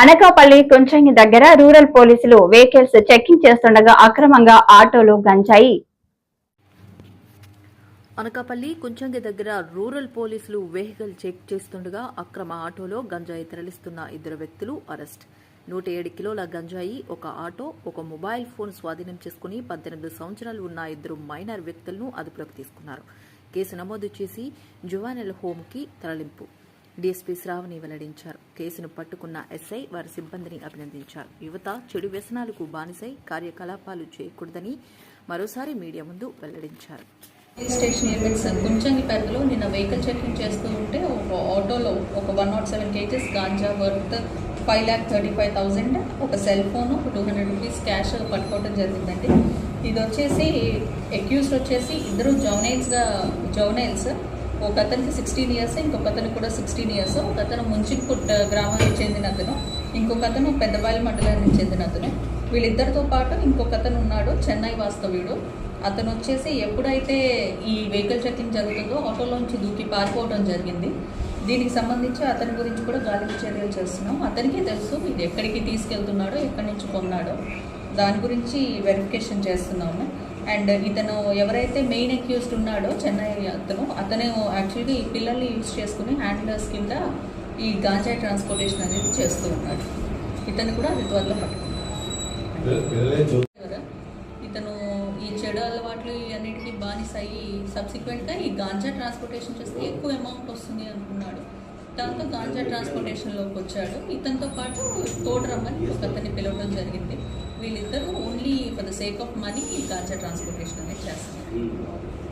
అనకాపల్లి కొంచెంగి దగ్గర రూరల్ పోలీసులు vehicles checking చేస్తుండగా అక్రమంగా ఆటోలు గంజాయి. అనకాపల్లి కుంచంగి దగ్గర రూరల్ పోలీసులు వెహికల్ చెక్ చేస్తుండగా అక్రమ ఆటోలో గంజాయి తరలిస్తున్న ఇద్దరు వ్యక్తులు అరెస్ట్. నూట ఏడు కిలోల గంజాయి ఒక ఆటో ఒక మొబైల్ ఫోన్ స్వాధీనం చేసుకుని పద్దెనిమిది సంవత్సరాలు ఉన్న ఇద్దరు మైనర్ వ్యక్తులను అదుపులోకి తీసుకున్నారు. కేసు నమోదు చేసి జువానెల్ హోమ్కి తరలింపు. డీఎస్పీ శ్రావణి వెల్లడించారు. కేసును పట్టుకున్న ఎస్ఐ వారి సిబ్బందిని అభినందించారు. యువత చెడు వ్యసనాలకు బానిసై కార్యకలాపాలు చేయకూడదని మరోసారి మీడియా ముందు వెల్లడించారు. స్టేషన్ లిమిట్స్ పెద్దలో నిన్న వెహికల్ చెకింగ్ చేస్తూ ఉంటే ఒక ఆటోలో ఒక one nought seven KGs ganja worth five lakh thirty five thousand ఒక సెల్ ఫోన్ ఒక టూ హండ్రెడ్ రూపీస్ క్యాష్ పట్టుకోవడం జరిగిందండి. ఇది వచ్చేసి అక్యూస్డ్ వచ్చేసి ఇద్దరు జౌనైల్స్గా జౌనైల్స్ ఒక అతనికి సిక్స్టీన్ ఇయర్స్ ఇంకొక అతను కూడా సిక్స్టీన్ ఇయర్స్ ఒక అతను ముంచిపుట్ uh, గ్రామానికి చెందిన అతను. ఇంకొక అతను పెద్దబాలి మండలానికి చెందిన అతను. వీళ్ళిద్దరితో పాటు ఇంకొక అతను ఉన్నాడు చెన్నై వాస్తవ్యుడు. అతను వచ్చేసి ఎప్పుడైతే ఈ వెహికల్ చెకింగ్ జరుగుతుందో ఆటోలోంచి దూకి పారిపోవడం జరిగింది. దీనికి సంబంధించి అతని గురించి కూడా గాలికి చర్యలు చేస్తున్నాం. అతనికి తెలుసు ఇది ఎక్కడికి తీసుకెళ్తున్నాడో ఎక్కడి నుంచి కొన్నాడో. దాని గురించి వెరిఫికేషన్ చేస్తున్నాము. అండ్ ఇతను ఎవరైతే మెయిన్ అక్యూస్డ్ ఉన్నాడో చెన్నై అతను అతను యాక్చువల్లీ ఈ పిల్లల్ని యూజ్ చేసుకుని హ్యాండ్లర్స్ కింద ఈ గాంజా ట్రాన్స్పోర్టేషన్ అనేది చేస్తూ ఉన్నాడు. ఇతను కూడా అది త్వరలో పట్టుకున్నాడు ఇతను ఈ చెడు అలవాట్లు అన్నిటికీ బానిస అయ్యి సబ్సిక్వెంట్గా ఈ గాంజా ట్రాన్స్పోర్టేషన్ చేస్తే ఎక్కువ అమౌంట్ వస్తుంది అనుకున్నాడు. దాంతో గాంజా ట్రాన్స్పోర్టేషన్లోకి వచ్చాడు. ఇతనితో పాటు తోడ్రమ్మని ఒక అతన్ని పిలవడం జరిగింది. వీళ్ళిద్దరూ only for the sake of money ganja transportation అనేది చేస్తున్నారు.